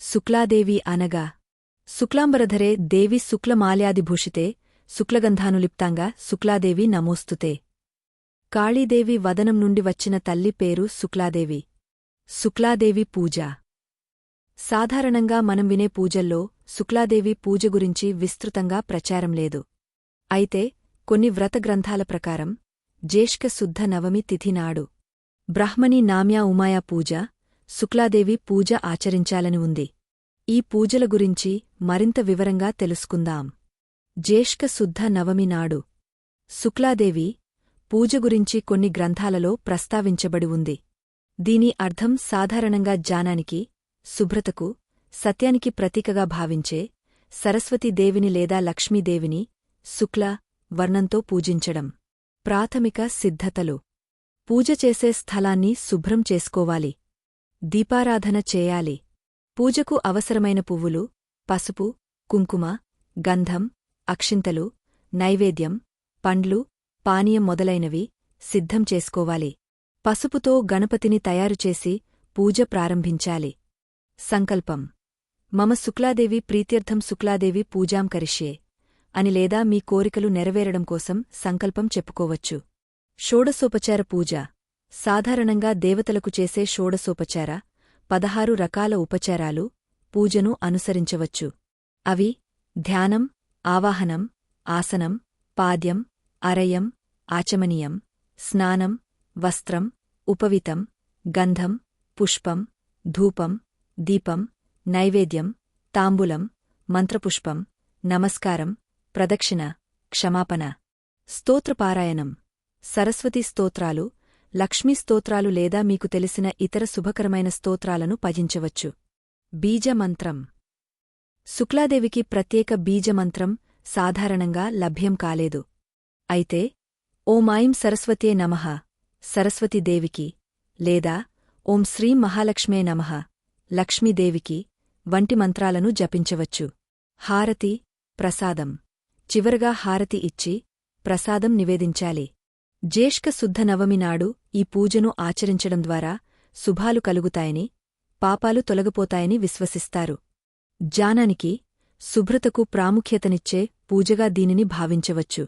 శుక్లాదేవి అనగా శుక్లాంబరధరే దేవి శుక్లమాల్యాదిభూషితే శుక్లగంధానులిప్తాంగా శుక్లాదేవి నమోస్తుతే. కాళీదేవి వదనం నుండి వచ్చిన తల్లి పేరు శుక్లాదేవి. శుక్లాదేవి పూజ. సాధారణంగా మనం వినే పూజల్లో శుక్లాదేవి పూజ గురించి విస్తృతంగా ప్రచారం లేదు. అయితే కొన్ని వ్రత గ్రంథాల ప్రకారం జ్యేష్క శుద్ధ నవమి తిథి నాడు బ్రాహ్మణి నామ్యా ఉమాయా పూజ శుక్లాదేవి పూజ ఆచరించాలని ఉంది. ఈ పూజల గురించి మరింత వివరంగా తెలుసుకుందాం. జ్యేష్క శుద్ధ నవమి నాడు శుక్లాదేవి పూజ గురించి కొన్ని గ్రంథాలలో ప్రస్తావించబడి ఉంది. దీని అర్థం సాధారణంగా జానానికి శుభ్రతకు సత్యానికి ప్రతీకగా భావించే సరస్వతీదేవిని లేదా లక్ష్మీదేవిని శుక్ల వర్ణంతో పూజించడం ప్రాథమిక సిద్ధతలు. పూజ చేసే స్థలాన్ని శుభ్రం చేసుకోవాలి. దీపారాధన చేయాలి. పూజకు అవసరమైన పువ్వులు పసుపు కుంకుమ గంధం అక్షింతలు నైవేద్యం పండ్లు పానీయం మొదలైనవి సిద్ధం చేసుకోవాలి. పసుపుతో గణపతిని తయారుచేసి పూజ ప్రారంభించాలి. సంకల్పం. మమ శుక్లాదేవి ప్రీత్యర్థం శుక్లాదేవి పూజాం కరిష్యే అని లేదా మీ కోరికలు నెరవేరడం కోసం సంకల్పం చెప్పుకోవచ్చు. షోడసోపచార పూజ. సాధారణంగా దేవతలకు చేసే షోడసోపచార పదహారు రకాల ఉపచారాలు పూజను అనుసరించవచ్చు. అవి ధ్యానం ఆవాహనం ఆసనం పాద్యం అరయం ఆచమనీయం స్నానం వస్త్రం ఉపవితం గంధం పుష్పం ధూపం దీపం నైవేద్యం తాంబూలం మంత్రపుష్పం నమస్కారం ప్రదక్షిణ క్షమాపణ. స్తోత్రపారాయణం. సరస్వతి స్తోత్రాలు లక్ష్మీ స్తోత్రాలు లేదా మీకు తెలిసిన ఇతర శుభకరమైన స్తోత్రాలను పజించవచ్చు బీజమంత్రం. శుక్లాదేవికి ప్రత్యేక బీజమంత్రం సాధారణంగా లభ్యం కాలేదు. అయితే ఓం సరస్వతే నమః సరస్వతీదేవికి లేదా ఓం శ్రీ మహాలక్ష్మే నమః లక్ష్మీదేవికి వంటి మంత్రాలను జపించవచ్చు. హారతి ప్రసాదం. చివరగా హారతి ఇచ్చి ప్రసాదం నివేదించాలి. జ్యేష్క శుద్ధ నవమి నాడు ఈ పూజను ఆచరించడం ద్వారా శుభాలు కలుగుతాయని పాపాలు తొలగిపోతాయని విశ్వసిస్తారు. జానానికి శుభ్రతకు ప్రాముఖ్యతనిచ్చే పూజగా దీనిని భావించవచ్చు.